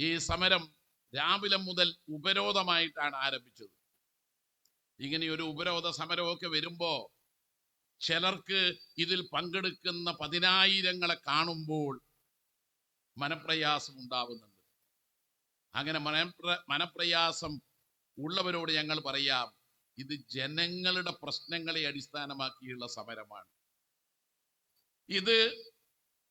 ഈ സമരം രാവിലെ മുതൽ ഉപരോധമായിട്ടാണ് ആരംഭിച്ചത്. ഇങ്ങനെ ഒരു ഉപരോധ സമരമൊക്കെ വരുമ്പോ ചിലർക്ക് ഇതിൽ പങ്കെടുക്കുന്ന പതിനായിരങ്ങളെ കാണുമ്പോൾ മനപ്രയാസം ഉണ്ടാവുന്നുണ്ട്. അങ്ങനെ മനപ്ര മനപ്രയാസം ഉള്ളവരോട് ഞങ്ങൾ പറയാം ഇത് ജനങ്ങളുടെ പ്രശ്നങ്ങളെ അടിസ്ഥാനമാക്കിയുള്ള സമരമാണ്. ഇത്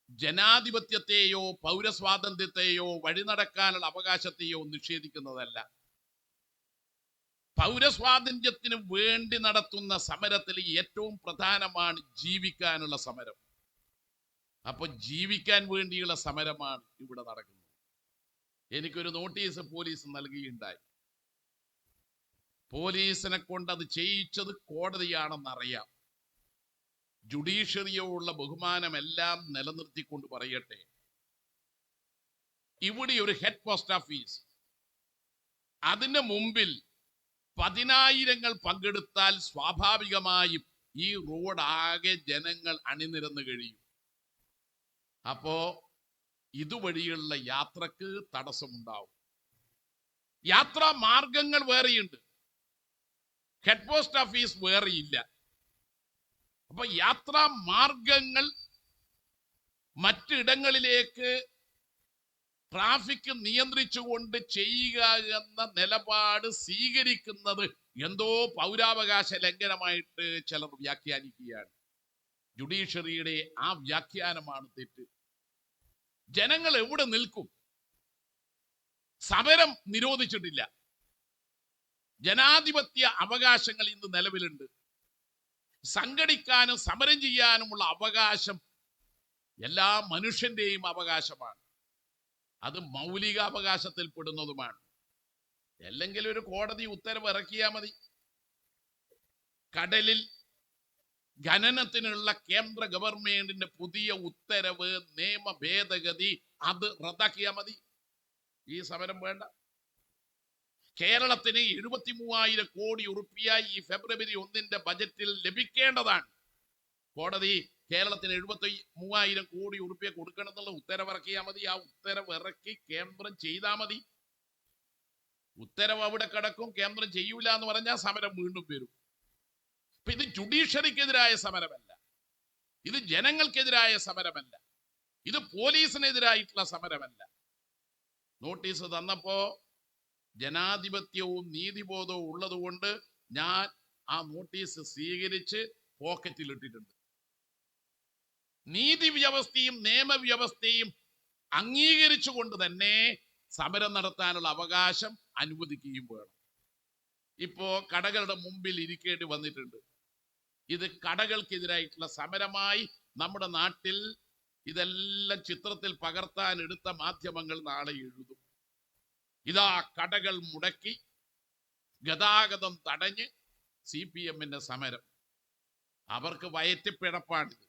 ജനാധിപത്യത്തെയോ പൗരസ്വാതന്ത്ര്യത്തെയോ വഴിനടക്കാനുള്ള അവകാശത്തെയോ നിഷേധിക്കുന്നതല്ല. പൗരസ്വാതന്ത്ര്യത്തിന് വേണ്ടി നടത്തുന്ന സമരത്തിൽ ഏറ്റവും പ്രധാനമാണ് ജീവിക്കാനുള്ള സമരം. അപ്പൊ ജീവിക്കാൻ വേണ്ടിയുള്ള സമരമാണ് ഇവിടെ നടക്കുന്നത്. എനിക്കൊരു നോട്ടീസ് പോലീസ് നൽകിയുണ്ടായി പോലീസിനെ കൊണ്ട് അത് ചെയ്യിച്ചത് കോടതിയാണെന്നറിയാം. ജുഡീഷ്യറിയോടുള്ള ബഹുമാനമെല്ലാം നിലനിർത്തിക്കൊണ്ട് പറയട്ടെ. ഇവിടെ ഒരു ഹെഡ് പോസ്റ്റ് ഓഫീസ് അതിന് മുമ്പിൽ പതിനായിരങ്ങൾ പങ്കെടുത്താൽ സ്വാഭാവികമായും ഈ റോഡ് ആകെ ജനങ്ങൾ അണിനിരന്ന് കഴിയും. അപ്പോ ഇതുവഴിയുള്ള യാത്രയ്ക്ക് തടസ്സമുണ്ടാവും. യാത്രാ മാർഗങ്ങൾ വേറെയുണ്ട്. ഹെഡ് പോസ്റ്റ് ഓഫീസ് വേറെയില്ല. അപ്പൊ യാത്രാ മാർഗങ്ങൾ മറ്റിടങ്ങളിലേക്ക് ട്രാഫിക് നിയന്ത്രിച്ചുകൊണ്ട് ചെയ്യുക എന്ന നിലപാട് സ്വീകരിക്കുന്നത് എന്തോ പൗരാവകാശ ലംഘനമായിട്ട് ചിലർ വ്യാഖ്യാനിക്കുകയാണ്. ജുഡീഷ്യറിയുടെ ആ വ്യാഖ്യാനമാണ് തെറ്റ്. ജനങ്ങൾ എവിടെ നിൽക്കും? സമരം നിരോധിച്ചിട്ടില്ല. ജനാധിപത്യ അവകാശങ്ങൾ ഇന്ന് നിലവിലുണ്ട്. സംഘടിക്കാനും സമരം ചെയ്യാനുമുള്ള അവകാശം എല്ലാ മനുഷ്യന്റെയും അവകാശമാണ്. അത് മൗലിക അവകാശത്തിൽ പെടുന്നതുമാണ്. അല്ലെങ്കിൽ ഒരു കോടതി ഉത്തരവ് ഇറക്കിയാൽ മതി. കടലിൽ ഖനനത്തിനുള്ള കേന്ദ്ര ഗവൺമെന്റിന്റെ പുതിയ ഉത്തരവ് നിയമ ഭേദഗതി അത് റദ്ദാക്കിയാൽ മതി. ഈ സമരം വേണ്ട. കേരളത്തിന് എഴുപത്തി മൂവായിരം കോടി ഉറുപ്പിയ ഈ ഫെബ്രുവരി ഒന്നിന്റെ ബജറ്റിൽ ലഭിക്കേണ്ടതാണ്. കോടതി കേരളത്തിന് എഴുപത്തി മൂവായിരം കോടി ഉറുപ്പിയ കൊടുക്കണം എന്നുള്ള ഉത്തരവ് ഇറക്കിയാൽ മതി. ആ ഉത്തരവ് ഇറക്കി കേന്ദ്രം ചെയ്താൽ മതി. ഉത്തരവ് അവിടെ കിടക്കും കേന്ദ്രം ചെയ്യൂല എന്ന് പറഞ്ഞാൽ സമരം വീണ്ടും വരും. അപ്പൊ ഇത് ജുഡീഷ്യറിക്കെതിരായ സമരമല്ല. ഇത് ജനങ്ങൾക്കെതിരായ സമരമല്ല. ഇത് പോലീസിനെതിരായിട്ടുള്ള സമരമല്ല. നോട്ടീസ് തന്നപ്പോ ജനാധിപത്യവും നീതിബോധവും ഉള്ളതുകൊണ്ട് ഞാൻ ആ നോട്ടീസ് സ്വീകരിച്ച് പോക്കറ്റിൽ ഇട്ടിട്ടുണ്ട് നീതി വ്യവസ്ഥയും നിയമവ്യവസ്ഥയും അംഗീകരിച്ചുകൊണ്ട് തന്നെ സമരം നടത്താനുള്ള അവകാശം അനുവദിക്കുകയും വേണം. ഇപ്പോ കടകളുടെ മുമ്പിൽ ഇരിക്കേണ്ടി വന്നിട്ടുണ്ട്. ഇത് കടകൾക്കെതിരായിട്ടുള്ള സമരമായി നമ്മുടെ നാട്ടിൽ ഇതെല്ലാം ചിത്രത്തിൽ പകർത്താൻ എടുത്ത മാധ്യമങ്ങൾ നാളെ എഴുതും. ഇതാ കടകൾ മുടക്കി ഗതാഗതം തടഞ്ഞ് സി പി എമ്മിന്റെ സമരം. അവർക്ക് വയറ്റിപ്പിഴപ്പാണിത്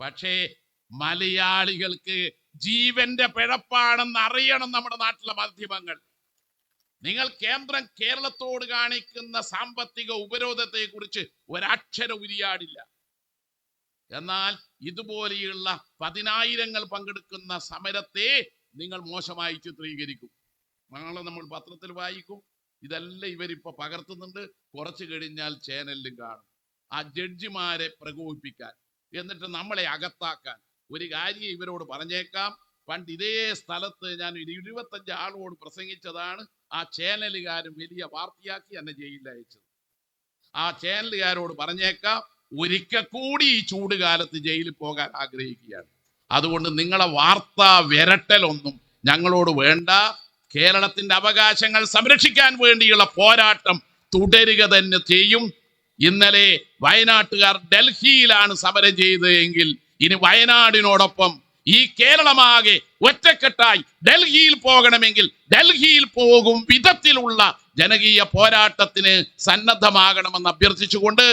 പക്ഷേ മലയാളികൾക്ക് ജീവന്റെ പിഴപ്പാണെന്ന് അറിയണം നമ്മുടെ നാട്ടിലെ മാധ്യമങ്ങൾ. നിങ്ങൾ കേന്ദ്രം കേരളത്തോട് കാണിക്കുന്ന സാമ്പത്തിക ഉപരോധത്തെ കുറിച്ച് ഒരക്ഷരം ഉരിയാടില്ല. എന്നാൽ ഇതുപോലെയുള്ള പതിനായിരങ്ങൾ പങ്കെടുക്കുന്ന സമരത്തെ നിങ്ങൾ മോശമായി ചിത്രീകരിക്കും. നാളെ നമ്മൾ പത്രത്തിൽ വായിക്കും. ഇതെല്ലാം ഇവരിപ്പോൾ പകർത്തുന്നുണ്ട്. കുറച്ചു കഴിഞ്ഞാൽ ചാനലിലും കാണും. ആ ജഡ്ജിമാരെ പ്രകോപിപ്പിക്കാൻ എന്നിട്ട് നമ്മളെ അകത്താക്കാൻ. ഒരു കാര്യം ഇവരോട് പറഞ്ഞേക്കാം. പണ്ട് ഇതേ സ്ഥലത്ത് ഞാൻ ഇരുപത്തഞ്ച് ആളോട് പ്രസംഗിച്ചതാണ്. ആ ചാനലുകാരും വലിയ വാർത്തയാക്കി എന്നെ ജയിലിൽ ആ ചാനലുകാരോട് പറഞ്ഞേക്കാം ഒരിക്കൽ കൂടി ഈ ചൂടുകാലത്ത് ജയിലിൽ പോകാൻ ആഗ്രഹിക്കുകയാണ്. അതുകൊണ്ട് നിങ്ങളെ വാർത്താ വിരട്ടലൊന്നും ഞങ്ങളോട് വേണ്ട. കേരളത്തിന്റെ അവകാശങ്ങൾ സംരക്ഷിക്കാൻ വേണ്ടിയുള്ള പോരാട്ടം തുടരുക തന്നെ ചെയ്യും. ഇന്നലെ വയനാട്ടുകാർ ഡൽഹിയിലാണ് സമരം ചെയ്തതെങ്കിൽ ഇനി വയനാടിനോടൊപ്പം ഈ കേരളമാകെ ഒറ്റക്കെട്ടായി ഡൽഹിയിൽ പോകണമെങ്കിൽ ഡൽഹിയിൽ പോകും വിധത്തിലുള്ള ജനകീയ പോരാട്ടത്തിന് സന്നദ്ധമാകണമെന്ന് അഭ്യർത്ഥിച്ചുകൊണ്ട്